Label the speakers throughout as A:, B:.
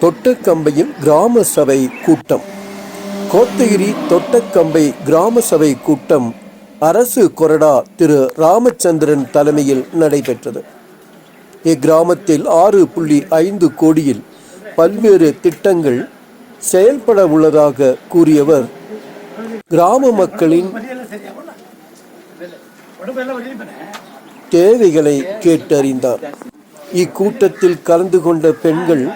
A: தொட்டக்கம்பையில் கிராம சபை கூட்டம். கோத்தகிரி தொட்டக்கம்பை கிராம சபை கூட்டம் அரசு கொறடா திரு ராமச்சந்திரன் தலைமையில் நடைபெற்றது. இக்கிராமத்தில் ஆறு புள்ளி ஐந்து கோடியில் பல்வேறு திட்டங்கள் செயல்பட உள்ளதாக கூறியவர் கிராம மக்களின் தேவைகளை கேட்டறிந்தார். இக்கூட்டத்தில் கலந்து கொண்ட பெண்கள்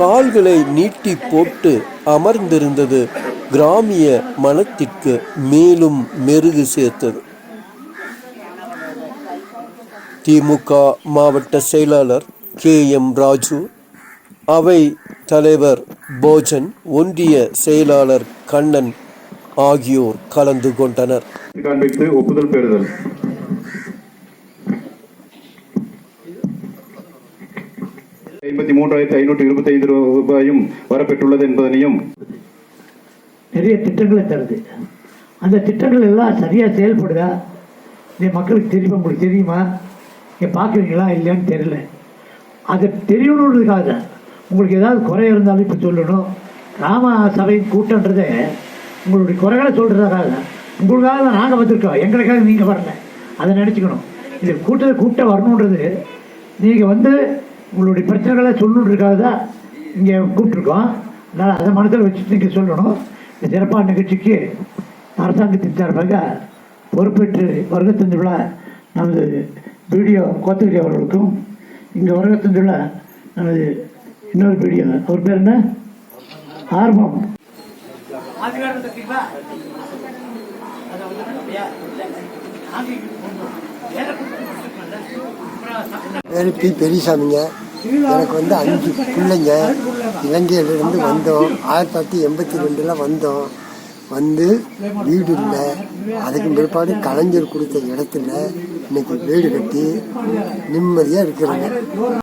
A: கால்களை நீட்டி போட்டு அமர்ந்திருந்தது கிராமிய மனத்திற்கு மேலும் மெருகு சேர்த்தது. திமுக மாவட்ட செயலாளர் கே எம் ராஜு அவை தலைவர் போஜன் ஒன்றிய செயலாளர் கண்ணன் ஆகியோர் கலந்து கொண்டனர்.
B: காண்பித்து ஒப்புதல் பெறுதல். ஐம்பத்தி மூன்றாயிரத்தி ஐநூற்றி இருபத்தி ஐந்து ரூபாயும் வரப்பெற்றுள்ளது என்பதனையும்
C: நிறைய திட்டங்களை தருது. அந்த திட்டங்கள் எல்லாம் சரியாக செயல்படுதா? இது மக்களுக்கு தெரியுமா? உங்களுக்கு தெரியுமா? நீங்கள் பார்க்குறீங்களா இல்லையான்னு தெரியல. அது தெரியணுன்றதுக்காக உங்களுக்கு ஏதாவது குறை இருந்தாலும் இப்போ சொல்லணும். கிராம சபையின் கூட்டன்றதே உங்களுடைய குறைகளை சொல்கிறதுக்காக தான். உங்களுக்காக தான் நாங்கள் வந்திருக்கோம். எங்களுக்காக நீங்கள் வரல. அதை நினச்சிக்கணும். இது கூட்டத்தை கூட்டம் வரணுன்றது நீங்கள் வந்து உங்களுடைய பிரச்சனைகளை சொல்லணுன்றதுக்காக தான் இங்கே கூப்பிட்ருக்கோம் அதனால் அதை மனசில் வச்சுட்டு நீங்கள் சொல்லணும். இந்த சிறப்பான நிகழ்ச்சிக்கு அரசாங்கத்தின் சார்பாக பொறுப்பேற்று வருகத்தந்துள்ள நமது வீடியோ கோத்தகிரி அவர்களுக்கும் இங்கே வருகத்தந்துள்ள நமது இன்னொரு வீடியோ. அவர் பேர் என்ன? ஆர்வம்.
D: பேர் பி பெரியசாமிங்க. எனக்கு வந்து அஞ்சு பிள்ளைங்க. இலங்கையிலிருந்து வந்தோம். ஆயிரத்தி தொள்ளாயிரத்தி எண்பத்தி ரெண்டில் வந்தோம். வந்து வீடு இல்லை. அதுக்கு பிற்பாடு கலைஞர் கொடுத்த இடத்துல இன்னைக்கு வீடு கட்டி நிம்மதியாக இருக்கிறாங்க.